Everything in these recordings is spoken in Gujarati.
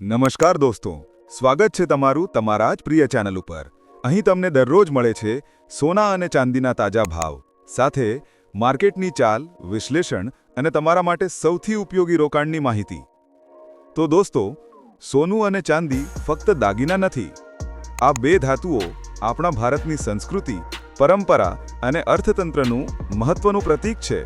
નમસ્કાર દોસ્તો, સ્વાગત છે તમારું તમારા જ પ્રિય ચેનલ ઉપર. અહીં તમને દરરોજ મળે છે સોના અને ચાંદીના તાજા ભાવ, સાથે માર્કેટની ચાલ, વિશ્લેષણ અને તમારા માટે સૌથી ઉપયોગી રોકાણની માહિતી. તો દોસ્તો, સોનું અને ચાંદી ફક્ત દાગીના નથી. આ બે ધાતુઓ આપણા ભારતની સંસ્કૃતિ, પરંપરા અને અર્થતંત્રનું મહત્વનું પ્રતીક છે.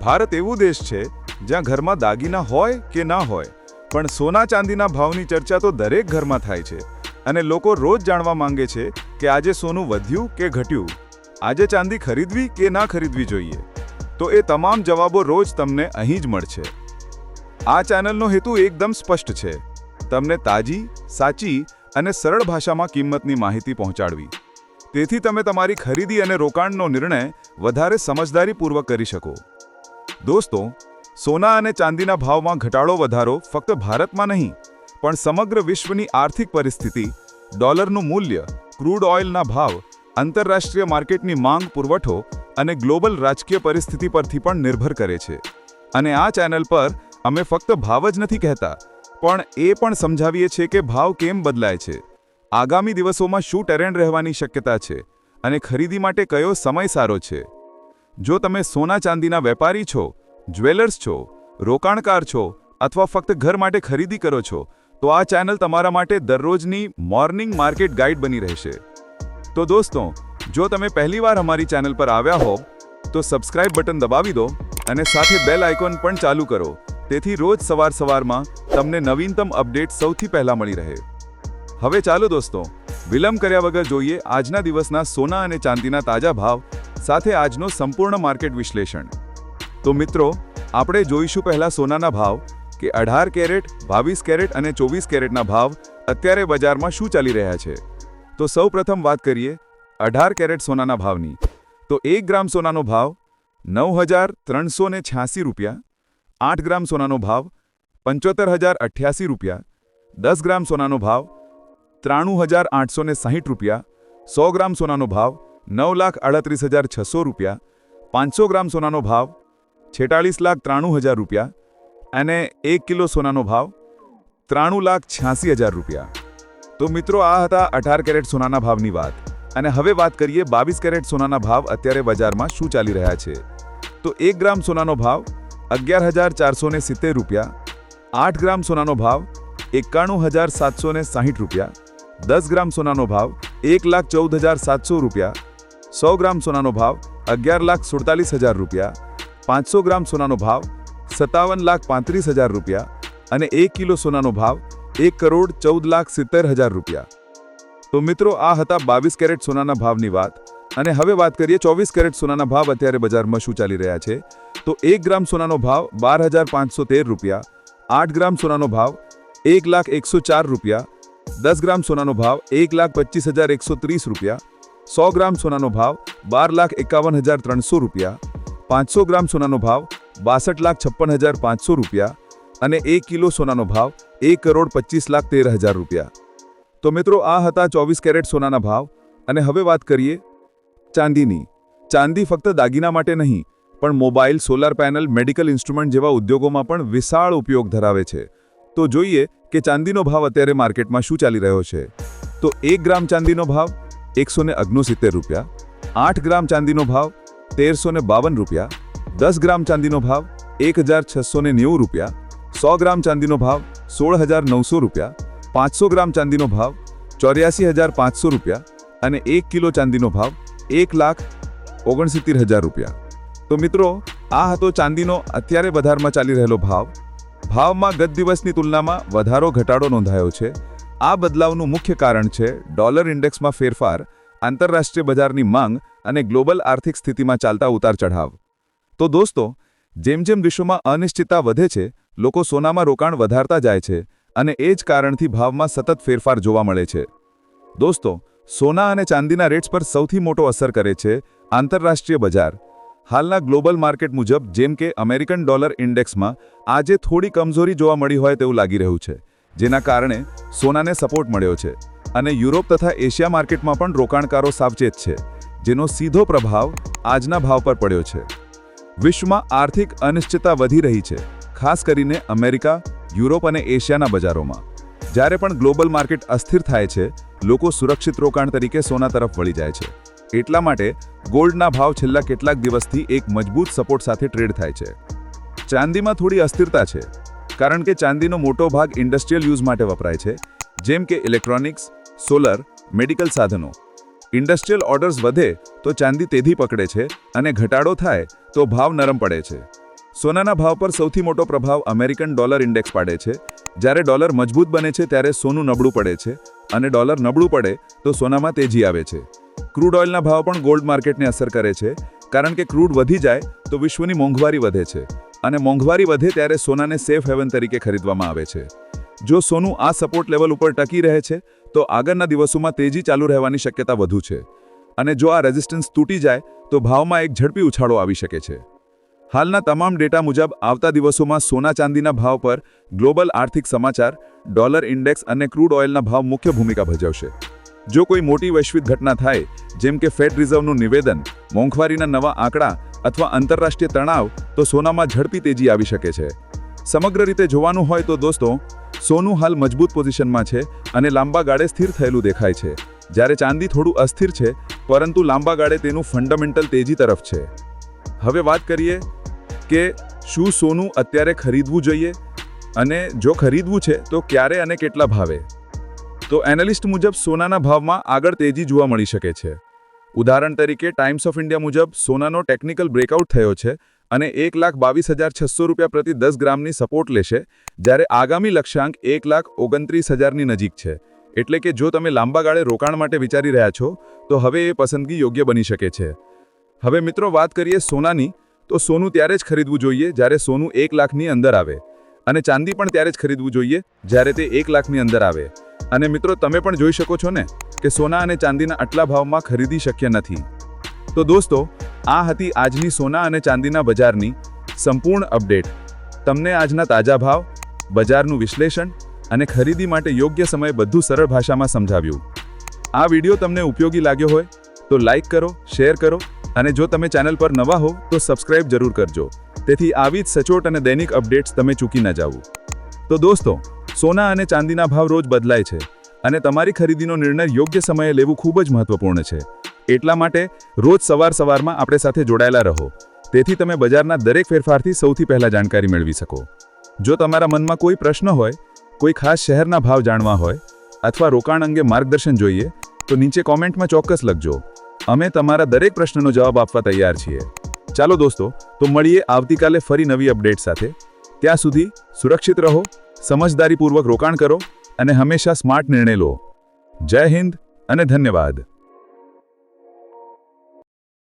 ભારત એવું દેશ છે જ્યાં ઘરમાં દાગીના હોય કે ના હોય પણ સોના ચાંદીના ભાવની ચર્ચા તો દરેક ઘરમાં થાય છે. અને લોકો રોજ જાણવા માંગે છે કે આજે સોનું વધ્યું કે ઘટ્યું? આજે ચાંદી ખરીદવી કે ના ખરીદવી જોઈએ? તો એ તમામ જવાબો રોજ તમને અહીં જ મળશે. આ ચેનલનો હેતુ એકદમ સ્પષ્ટ છે. તમને તાજી, સાચી અને સરળ ભાષામાં કિંમતની માહિતી પહોંચાડવી. તેથી તમે તમારી ખરીદી અને રોકાણનો નિર્ણય વધારે સમજદારીપૂર્વક કરી શકો. દોસ્તો સોના અને ચાંદીના ભાવમાં ઘટાડો વધારો ફક્ત ભારતમાં નહીં, પણ સમગ્ર વિશ્વની આર્થિક પરિસ્થિતિ, ડોલરનું મૂલ્ય, ક્રૂડ ઓઇલના ભાવ, આંતરરાષ્ટ્રીય માર્કેટની માંગ પુરવઠો અને ગ્લોબલ રાજકીય પરિસ્થિતિ પરથી પણ નિર્ભર કરે છે. અને આ ચેનલ પર અમે ફક્ત ભાવ જ નથી કહેતા, પણ એ પણ સમજાવીએ છીએ કે ભાવ કેમ બદલાય છે. આગામી દિવસોમાં શું ટેરેન્ડ રહેવાની શક્યતા છે અને ખરીદી માટે કયો સમય સારો છે? જો તમે સોના ચાંદીના વેપારી છો જ્વેલર્સ છો, રોકાણકાર છો, અથવા ફક્ત ઘર માટે ખરીદી કરો છો, તો આ ચેનલ તમારા માટે દરરોજની મોર્નિંગ માર્કેટ ગાઈડ બની રહેશે. તો દોસ્તો, જો તમે પહેલીવાર અમારી ચેનલ પર આવ્યા હો તો સબસ્ક્રાઇબ બટન દબાવી દો અને સાથે બેલ આઇકોન પણ ચાલુ કરો, તેથી રોજ સવાર સવારમાં તમને નવીનતમ અપડેટ સૌથી પહેલા મળી રહે. હવે ચાલો દોસ્તો, વિલંબ કર્યા વગર જોઈએ આજના દિવસના સોના અને ચાંદીના તાજા ભાવ, સાથે આજનો સંપૂર્ણ માર્કેટ વિશ્લેષણ. તો મિત્રો, આપણે જોઈશું પહેલા સોનાના ભાવ કે અઢાર કેરેટ, બાવીસ કેરેટ અને ચોવીસ કેરેટના ભાવ અત્યારે બજારમાં શું ચાલી રહ્યા છે. તો સૌ વાત કરીએ અઢાર કેરેટ સોનાના ભાવની. તો એક ગ્રામ સોનાનો ભાવ નવ હજાર ત્રણસો ને છ્યાસી રૂપિયા, આઠ ગ્રામ સોનાનો ભાવ પંચોતેર હજાર અઠ્યાસી રૂપિયા, દસ ગ્રામ સોનાનો ભાવ ત્રાણું હજાર આઠસો ને સાહીઠ રૂપિયા, સો ગ્રામ સોનાનો ભાવ નવ લાખ અડત્રીસ હજાર છસો રૂપિયા, પાંચસો ગ્રામ સોનાનો ભાવ છેતાળીસ લાખ ત્રાણું હજાર રૂપિયા અને એક કિલો સોનાનો ભાવ ત્રાણું લાખ છ્યાસી હજાર રૂપિયા. તો મિત્રો, આ હતા અઢાર કેરેટ સોનાના ભાવની વાત. અને હવે વાત કરીએ બાવીસ કેરેટ સોનાના ભાવ અત્યારે બજારમાં શું ચાલી રહ્યા છે. તો એક ગ્રામ સોનાનો ભાવ અગિયાર હજાર ચારસો ને સિત્તેર રૂપિયા. આઠ ગ્રામ સોનાનો ભાવ એકાણું હજાર સાતસો ને સાહીઠ રૂપિયા. દસ ગ્રામ સોનાનો ભાવ એક લાખ ચૌદ હજાર સાતસો રૂપિયા. સો ગ્રામ સોનાનો ભાવ અગિયાર લાખ સુડતાલીસ હજાર રૂપિયા. પાંચસો ગ્રામ સોનાનો ભાવ સત્તાવન લાખ પાંત્રીસ હજાર રૂપિયા અને એક કિલો સોનાનો ભાવ એક કરોડ ચૌદ લાખ સિત્તેર હજાર રૂપિયા. તો મિત્રો, આ હતા બાવીસ કેરેટ સોનાના ભાવની વાત. અને હવે વાત કરીએ ચોવીસ કેરેટ સોનાના ભાવ અત્યારે બજારમાં શું ચાલી રહ્યા છે. તો એક ગ્રામ સોનાનો ભાવ બાર હજાર પાંચસો તેર રૂપિયા, આઠ ગ્રામ સોનાનો ભાવ એક લાખ એકસો ચાર રૂપિયા, દસ ગ્રામ સોનાનો ભાવ એક લાખ પચીસ હજાર એકસો ત્રીસ રૂપિયા, સો ગ્રામ સોનાનો ભાવ બાર લાખ એકાવન હજાર ત્રણસો રૂપિયા પાંચસો ગ્રામ સોનાનો ભાવ, બાસઠ લાખ છપ્પન હજાર પાંચસો રૂપિયા અને એક કિલો સોનાનો ભાવ, એક કરોડ પચીસ લાખ તેર હજાર રૂપિયા. તો મિત્રો, આ હતા ચોવીસ કેરેટ સોનાના ભાવ અને હવે વાત કરીએ ચાંદીની. ચાંદી ફક્ત દાગીના માટે નહીં, પણ mobile, solar panel, medical instrument જેવા ઉદ્યોગોમાં પણ વિશાળ ઉપયોગ ધરાવે છે. તો જોઈએ કે ચાંદીનો ભાવ અત્યારે માર્કેટમાં શું ચાલી રહ્યો છે. તો એક ગ્રામ ચાંદીનો ભાવ, એકસો ને રૂપિયા. આઠ ગ્રામ ચાંદીનો ભાવ તેરસો ને બાવન રૂપિયા, દસ ગ્રામ ચાંદીનો ભાવ, એક હજાર છસો ને નેવું રૂપિયા, સો ગ્રામ ચાંદીનો ભાવ સોળ હજાર નવસો રૂપિયા, પાંચસો ગ્રામ ચાંદીનો ભાવ, ચોર્યાસી હજાર પાંચસો રૂપિયા અને એક કિલો ચાંદીનો ભાવ, એક લાખ ઓગણસિત્તેર હજાર રૂપિયા. તો મિત્રો, આ હતો ચાંદીનો અત્યારે બજારમાં ચાલી રહેલો ભાવ. ભાવમાં ગત દિવસની તુલનામાં વધારો ઘટાડો નોંધાયો છે. આ બદલાવનું મુખ્ય કારણ છે, ડોલર ઇન્ડેક્સમાં ફેરફાર આંતરરાષ્ટ્રીય બજારની માંગ અને ગ્લોબલ આર્થિક સ્થિતિમાં ચાલતા ઉતાર ચઢાવ. તો દોસ્તો, જેમ જેમ વિશ્વમાં અનિશ્ચિતતા વધે છે, લોકો સોનામાં રોકાણ વધારતા જાય છે અને એ જ કારણથી ભાવમાં સતત ફેરફાર જોવા મળે છે. દોસ્તો, સોના અને ચાંદીના રેટ્સ પર સૌથી મોટો અસર કરે છે આંતરરાષ્ટ્રીય બજાર. હાલના ગ્લોબલ માર્કેટ મુજબ, જેમ કે અમેરિકન ડોલર ઇન્ડેક્સમાં, આજે થોડી કમજોરી જોવા મળી હોય તેવું લાગી રહ્યું છે, જેના કારણે સોનાને સપોર્ટ મળ્યો છે. અને યુરોપ તથા એશિયા માર્કેટમાં પણ રોકાણકારો સાવચેત છે, જેનો સીધો પ્રભાવ આજના ભાવ પર પડ્યો છે. વિશ્વમાં આર્થિક અનિશ્ચિતતા વધી રહી છે, ખાસ કરીને અમેરિકા, યુરોપ અને એશિયાના બજારોમાં. જ્યારે પણ ગ્લોબલ માર્કેટ અસ્થિર થાય છે, લોકો સુરક્ષિત રોકાણ તરીકે સોના તરફ વળી જાય છે. એટલા માટે ગોલ્ડના ભાવ છેલ્લા કેટલાક દિવસથી એક મજબૂત સપોર્ટ સાથે ટ્રેડ થાય છે. ચાંદીમાં થોડી અસ્થિરતા છે, કારણ કે ચાંદીનો મોટો ભાગ ઇન્ડસ્ટ્રીયલ યુઝ માટે વપરાય છે જેમ કે ઇલેક્ટ્રોનિક્સ, સોલર, મેડિકલ સાધનો. ઇન્ડસ્ટ્રીયલ ઓર્ડર્સ વધે તો ચાંદી તેજી પકડે છે અને ઘટાડો થાય તો ભાવ નરમ પડે છે. સોનાના ભાવ પર સૌથી મોટો પ્રભાવ અમેરિકન ડોલર ઇન્ડેક્સ પાડે છે. જ્યારે ડોલર મજબૂત બને છે ત્યારે સોનું નબળું પડે છે અને ડોલર નબળું પડે તો સોનામાં તેજી આવે છે. ક્રૂડ ઓઇલના ભાવ પણ ગોલ્ડ માર્કેટને અસર કરે છે. કારણ કે ક્રૂડ વધી જાય તો વિશ્વની મોંઘવારી વધે છે. અને મોંઘવારી વધે ત્યારે સોનાને સેફ હેવન તરીકે ખરીદવામાં આવે છે. જો સોનું આ સપોર્ટ લેવલ ઉપર ટકી રહે છે, તો આગળના દિવસોમાં તેજી ચાલુ રહેવાની શક્યતા વધુ છે. અને જો આ રેઝિસ્ટન્સ તૂટી જાય, તો ભાવમાં એક ઝડપી ઉછાળો આવી શકે છે. હાલના તમામ ડેટા મુજબ, આવતા દિવસોમાં સોના ચાંદીના ભાવ પર ગ્લોબલ આર્થિક સમાચાર, ડોલર ઇન્ડેક્સ અને ક્રૂડ ઓઇલના ભાવ મુખ્ય ભૂમિકા ભજવશે. જો કોઈ મોટી વૈશ્વિક ઘટના થાય, જેમ કે ફેડ રિઝર્વનું નિવેદન, મોંઘવારીના નવા આંકડા અથવા આંતરરાષ્ટ્રીય તણાવ, તો સોનામાં ઝડપી તેજી આવી શકે છે. સમગ્ર રીતે જોવાનું હોય તો દોસ્તો, સોનું હાલ મજબૂત પોઝિશનમાં છે અને લાંબા ગાળે સ્થિર થયેલું દેખાય છે. જ્યારે ચાંદી થોડું અસ્થિર છે, પરંતુ લાંબા ગાળે તેનું ફંડામેન્ટલ તેજી તરફ છે. હવે વાત કરીએ કે શું સોનું અત્યારે ખરીદવું જોઈએ? અને જો ખરીદવું છે, તો ક્યારે અને કેટલા ભાવે? તો એનાલિસ્ટ મુજબ સોનાના ભાવમાં આગળ તેજી જોવા મળી શકે છે. ઉદાહરણ તરીકે ટાઈમ્સ ઓફ ઇન્ડિયા મુજબ સોનાનો ટેકનિકલ બ્રેકઆઉટ થયો છે અને એક લાખ બાવીસ હજાર છસો રૂપિયા પ્રતિ દસ ગ્રામની સપોર્ટ લેશે, જ્યારે આગામી લક્ષ્યાંક એક લાખ ઓગણત્રીસ હજારની નજીક છે. એટલે કે જો તમે લાંબા ગાળે રોકાણ માટે વિચારી રહ્યા છો, તો હવે એ પસંદગી યોગ્ય બની શકે છે. હવે મિત્રો વાત કરીએ સોનાની, તો સોનું ત્યારે જ ખરીદવું જોઈએ જ્યારે સોનું એક લાખની અંદર આવે. અને ચાંદી પણ ત્યારે જ ખરીદવું જોઈએ જ્યારે તે એક લાખની અંદર આવે. અને મિત્રો તમે પણ જોઈ શકો છો ને કે સોના અને ચાંદીના આટલા ભાવમાં ખરીદી શક્ય નથી. તો દોસ્તો આ હતી આજની સોના અને ચાંદીના બજારની સંપૂર્ણ અપડેટ. તમને આજના તાજા ભાવ, બજારનું વિશ્લેષણ અને ખરીદી માટે યોગ્ય સમય બધું સરળ ભાષામાં સમજાવ્યું. આ વીડિયો તમને ઉપયોગી લાગ્યો હોય, તો લાઈક કરો, શેર કરો અને જો તમે ચેનલ પર નવા હો, તો સબસ્ક્રાઇબ જરૂર કરજો. તેથી આવી જ સચોટ અને દૈનિક અપડેટ્સ તમે ચૂકી ન જાઓ. તો દોસ્તો, સોના અને ચાંદીના ભાવ રોજ બદલાય છે અને તમારી ખરીદીનો નિર્ણય યોગ્ય સમયે લેવું ખૂબ જ મહત્વપૂર્ણ છે. એટલા માટે રોજ સવાર સવારમાં આપણે સાથે જોડાયેલા રહો. તેથી તમે બજારના દરેક ફેરફારથી સૌથી પહેલાં જાણકારી મેળવી શકો. જો તમારા મનમાં કોઈ પ્રશ્ન હોય, કોઈ ખાસ શહેરના ભાવ જાણવા હોય, અથવા રોકાણ અંગે માર્ગદર્શન જોઈએ, તો નીચે કોમેન્ટમાં ચોક્કસ લખજો. અમે તમારા દરેક પ્રશ્નનો જવાબ આપવા તૈયાર છીએ. ચાલો દોસ્તો, તો મળીએ આવતીકાલે ફરી નવી અપડેટ સાથે. ત્યાં સુધી સુરક્ષિત રહો, સમજદારીપૂર્વક રોકાણ કરો, અને હંમેશા સ્માર્ટ નિર્ણય લો. જય હિન્દ અને ધન્યવાદ.